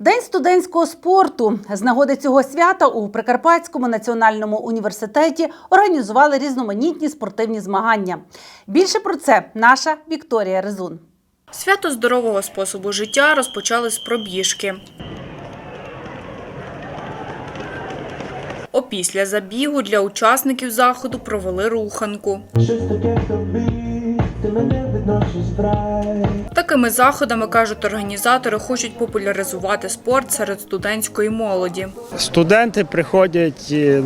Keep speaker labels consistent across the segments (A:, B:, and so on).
A: День студентського спорту з нагоди цього свята у Прикарпатському національному університеті організували різноманітні спортивні змагання. Більше про це наша Вікторія Резун.
B: Свято здорового способу життя розпочали з пробіжки. Опісля забігу для учасників заходу провели руханку.
C: Щось таке тобі, ти мене.
B: Такими заходами, кажуть організатори, хочуть популяризувати спорт серед студентської молоді.
D: Студенти приходять е,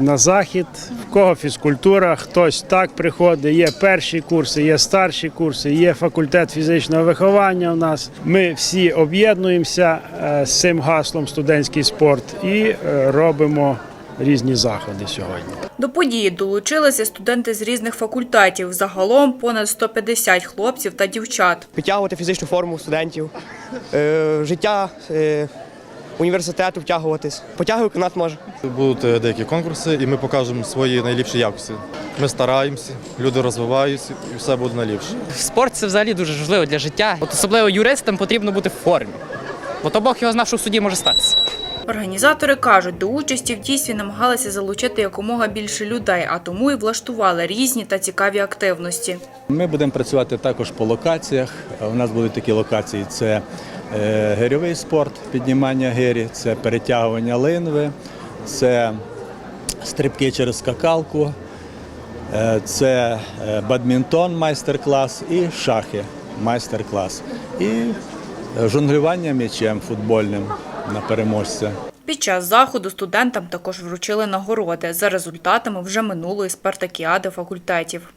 D: на захід, в кого фізкультура, хтось так приходить. Є перші курси, є старші курси, є факультет фізичного виховання. У нас ми всі об'єднуємося е, з цим гаслом студентський спорт і е, робимо різні заходи сьогодні.
B: До події долучилися студенти з різних факультетів. Загалом понад 150 хлопців та дівчат.
E: підтягувати фізичну форму студентів, е, життя е, університету втягуватись. Потягую канат може.
F: Будуть е, деякі конкурси, і ми покажемо свої найліпші якості. Ми стараємося, люди розвиваються, і все буде найліпше.
G: Спорт це взагалі дуже важливо для життя. От особливо юристам потрібно бути в формі. Бо то Бог його знав, що в суді може статися.
B: Організатори кажуть, до участі в дійстві намагалися залучити якомога більше людей, а тому і влаштували різні та цікаві активності.
H: Ми будемо працювати також по локаціях. У нас будуть такі локації: це е, гирьовий спорт, піднімання гирі, це перетягування линви, це стрибки через скакалку, е, це е, бадмінтон майстер-клас і шахи майстер-клас. І жонглювання м'ячем футбольним на переможця.
B: Під час заходу студентам також вручили нагороди за результатами вже минулої спартакіади факультетів.